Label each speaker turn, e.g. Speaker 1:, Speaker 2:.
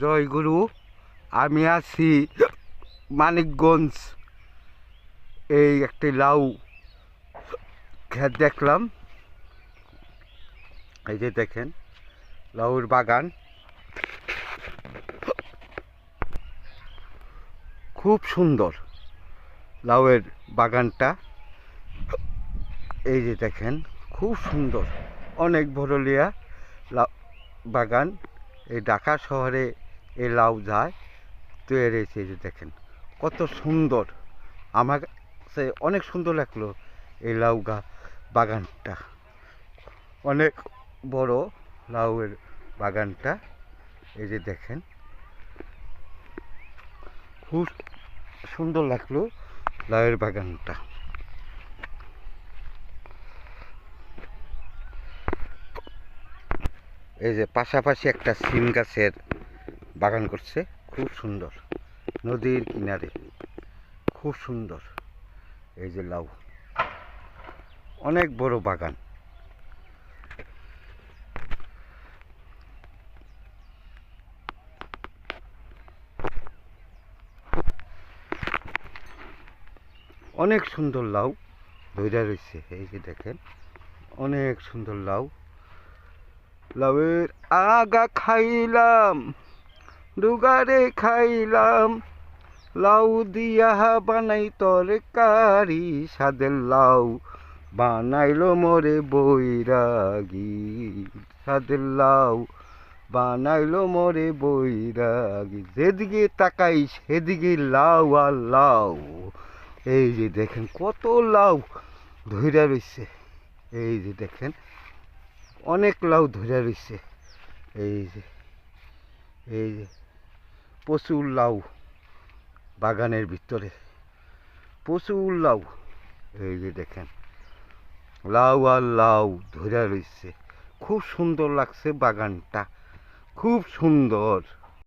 Speaker 1: জয় গুরু, আমি আছি মানিকগঞ্জ। এই একটি লাউ খেত দেখলাম। এই যে দেখেন, লাউর বাগান। খুব সুন্দর লাউয়ের বাগানটা। এই যে দেখেন, খুব সুন্দর। অনেক লাউ বাগান। এই ঢাকা শহরে এই লাউ যায় তৈরি হয়েছে যে দেখেন, কত সুন্দর। আমার সে অনেক সুন্দর লাগল এই লাউ গা বাগানটা। অনেক বড় লাউয়ের বাগানটা, এই যে দেখেন। খুব সুন্দর লাগল লাউয়ের বাগানটা। এই যে পাশাপাশি একটা সিম গাছের বাগান করছে, খুব সুন্দর। নদীর কিনারে। খুব সুন্দর। এই যে লাউ। অনেক বড় বাগান। অনেক সুন্দর লাউ ধৈর্য রয়েছে এই যে দেখেন, অনেক সুন্দর লাউ। লাউয়ের আগা খাইলাম। ডুগারে খাইলাম, লাউ দিয়া বানাই তরকারি, সাদের লাউ বানাইলো মোরে বৈরাগী। সাদের লাউ বানাইলো মোরে বৈরাগী। যেদিকে তাকাই সেদিকে লাউ আর লাউ। এই যে দেখেন কত লাউ ধৈর্য রয়েছে এই যে দেখেন অনেক লাউ ধরে রয়েছে এই যে এই যে। প্রচুর লাউ বাগানের ভিতরে। প্রচুর লাউ, এই যে দেখেন, লাউ আর লাউ ধরে রয়েছে। খুব সুন্দর লাগছে বাগানটা, খুব সুন্দর।